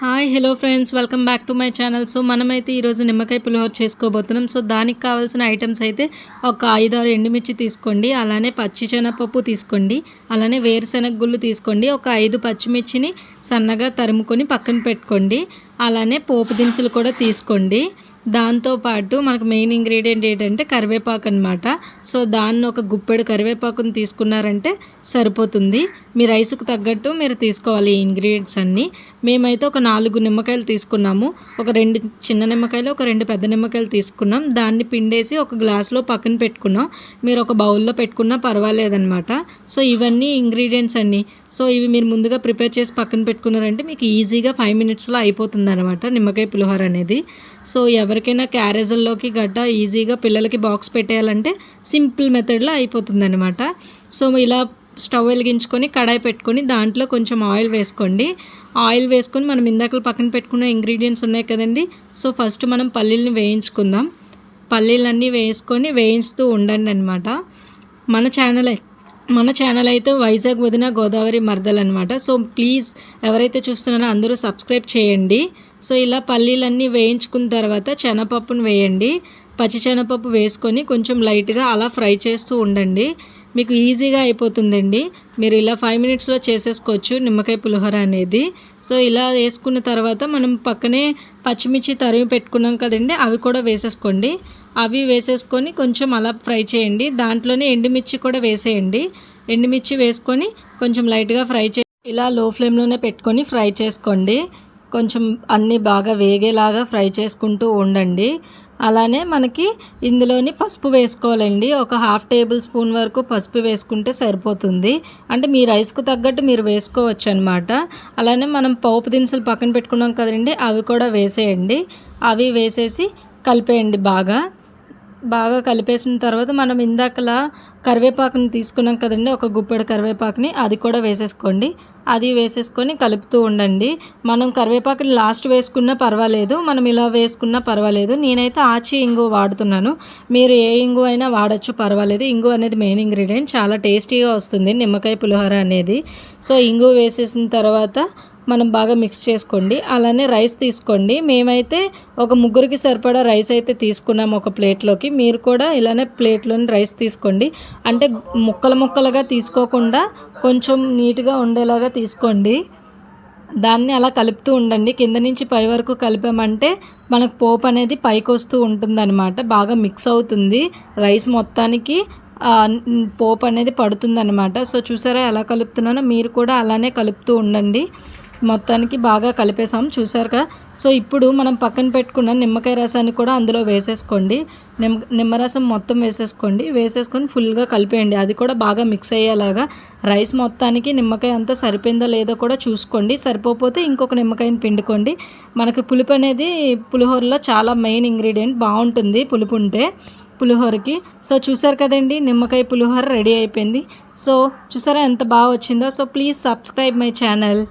Hi hello friends welcome back to my channel so మనమైతే ఈరోజు నిమ్మకాయ పులిహోర చేసుకోబోతున్నాం. సో దానికి కావాల్సిన ఐటమ్స్ అయితే ఒక ఐదారు ఎండుమిర్చి తీసుకోండి. అలానే పచ్చిశనగపప్పు తీసుకోండి. అలానే వేరుశనగ గుళ్ళు తీసుకోండి. ఒక ఐదు పచ్చిమిర్చిని సన్నగా తరుముకొని పక్కన పెట్టుకోండి. అలానే పోపు దినుసులు కూడా తీసుకోండి. దాంతోపాటు మనకు మెయిన్ ఇంగ్రీడియంట్ ఏంటంటే కరివేపాకు అనమాట సో దాన్ని ఒక గుప్పెడు కరివేపాకుని తీసుకున్నారంటే సరిపోతుంది. మీ రైస్కు తగ్గట్టు మీరు తీసుకోవాలి ఈ ఇంగ్రీడియంట్స్ అన్నీ. మేమైతే ఒక నాలుగు నిమ్మకాయలు తీసుకున్నాము. ఒక రెండు చిన్న నిమ్మకాయలు ఒక రెండు పెద్ద నిమ్మకాయలు తీసుకున్నాం. దాన్ని పిండేసి ఒక గ్లాస్లో పక్కన పెట్టుకున్నాం. మీరు ఒక బౌల్లో పెట్టుకున్నా పర్వాలేదన్నమాట. సో ఇవన్నీ ఇంగ్రీడియంట్స్ అన్నీ. సో ఇవి మీరు ముందుగా ప్రిపేర్ చేసి పక్కన పెట్టుకున్నారంటే మీకు ఈజీగా ఫైవ్ మినిట్స్లో అయిపోతుంది అనమాట నిమ్మకాయ పులిహోర అనేది. సో ఎవరికైనా క్యారేజల్లోకి గడ్డ ఈజీగా పిల్లలకి బాక్స్ పెట్టేయాలంటే సింపుల్ మెథడ్లో అయిపోతుంది అనమాట సో ఇలా స్టవ్ వెలిగించుకొని కడాయి పెట్టుకొని దాంట్లో కొంచెం ఆయిల్ వేసుకోండి. ఆయిల్ వేసుకొని మనం ఇందాక పక్కన పెట్టుకున్న ఇంగ్రీడియంట్స్ ఉన్నాయి కదండి. సో ఫస్ట్ మనం పల్లీలని వేయించుకుందాం. పల్లీలన్నీ వేసుకొని వేయించుతూ ఉండండి అనమాట మన ఛానల్ మన ఛానల్ అయితే వైజాగ్ వదిన గోదావరి మరదలు అనమాట సో ప్లీజ్ ఎవరైతే చూస్తున్నారో అందరూ సబ్స్క్రైబ్ చేయండి. సో ఇలా పల్లీలన్నీ వేయించుకున్న తర్వాత శనగపప్పును వేయండి. పచ్చి శనగపప్పు వేసుకొని కొంచెం లైట్గా అలా ఫ్రై చేస్తూ ఉండండి. మీకు ఈజీగా అయిపోతుందండి. మీరు ఇలా ఫైవ్ మినిట్స్లో చేసేసుకోవచ్చు నిమ్మకాయ పులిహోర అనేది. సో ఇలా వేసుకున్న తర్వాత మనం పక్కనే పచ్చిమిర్చి తరిగి పెట్టుకున్నాం కదండి అవి కూడా వేసేసుకోండి. అవి వేసేసుకొని కొంచెం అలా ఫ్రై చేయండి. దాంట్లోనే ఎండుమిర్చి కూడా వేసేయండి. ఎండుమిర్చి వేసుకొని కొంచెం లైట్గా ఫ్రై చే ఇలా లో ఫ్లేమ్లోనే పెట్టుకొని ఫ్రై చేసుకోండి. కొంచెం అన్నీ బాగా వేగేలాగా ఫ్రై చేసుకుంటూ ఉండండి. అలానే మనకి ఇందులోని పసుపు వేసుకోవాలండి. ఒక హాఫ్ టేబుల్ స్పూన్ వరకు పసుపు వేసుకుంటే సరిపోతుంది. అంటే మీ రైస్కు తగ్గట్టు మీరు వేసుకోవచ్చు అనమాట అలానే మనం పోపు దినుసులు పక్కన పెట్టుకున్నాం కదండి అవి కూడా వేసేయండి. అవి వేసేసి కలిపేయండి బాగా. బాగా కలిపేసిన తర్వాత మనం ఇందాకలా కరివేపాకుని తీసుకున్నాం కదండి ఒక గుప్పెడు కరివేపాకుని అది కూడా వేసేసుకోండి. అది వేసేసుకొని కలుపుతూ ఉండండి. మనం కరివేపాకుని లాస్ట్ వేసుకున్నా పర్వాలేదు మనం ఇలా వేసుకున్నా పర్వాలేదు. నేనైతే ఆచి ఇంగు వాడుతున్నాను. మీరు ఏ ఇంగు అయినా వాడచ్చు పర్వాలేదు. ఇంగు అనేది మెయిన్ ఇంగ్రీడియంట్ చాలా టేస్టీగా వస్తుంది నిమ్మకాయ పులిహోర అనేది. సో ఇంగు వేసేసిన తర్వాత మనం బాగా మిక్స్ చేసుకోండి. అలానే రైస్ తీసుకోండి. మేమైతే ఒక ముగ్గురికి సరిపడా రైస్ అయితే తీసుకున్నాం ఒక ప్లేట్లోకి మీరు కూడా ఇలానే ప్లేట్లోని రైస్ తీసుకోండి. అంటే ముక్కలు ముక్కలుగా తీసుకోకుండా కొంచెం నీట్గా ఉండేలాగా తీసుకోండి. దాన్ని అలా కలుపుతూ ఉండండి. కింద నుంచి పై వరకు కలిపామంటే మనకు పోపు అనేది పైకి వస్తూ ఉంటుందన్నమాట. బాగా మిక్స్ అవుతుంది. రైస్ మొత్తానికి పోపు అనేది పడుతుందన్నమాట. సో చూసారా ఎలా కలుపుతున్నానో? మీరు కూడా అలానే కలుపుతూ ఉండండి. మొత్తానికి బాగా కలిపేసాం చూసారుగా సో ఇప్పుడు మనం పక్కన పెట్టుకున్న నిమ్మకాయ రసాన్ని కూడా అందులో వేసేసుకోండి. నిమ్మ నిమ్మరసం మొత్తం వేసేసుకోండి. వేసేసుకొని ఫుల్గా కలిపేయండి. అది కూడా బాగా మిక్స్ అయ్యేలాగా. రైస్ మొత్తానికి నిమ్మకాయ అంతా సరిపోయిందో లేదో కూడా చూసుకోండి. సరిపోతే ఇంకొక నిమ్మకాయని పిండుకోండి. మనకి పులుపు అనేది పులిహోరలో చాలా మెయిన్ ఇంగ్రీడియంట్. బాగుంటుంది పులుపు ఉంటే పులిహోరకి. సో చూసారు కదండి? నిమ్మకాయ పులిహోర రెడీ అయిపోయింది. సో చూసారా ఎంత బాగా వచ్చిందో? So please subscribe my channel.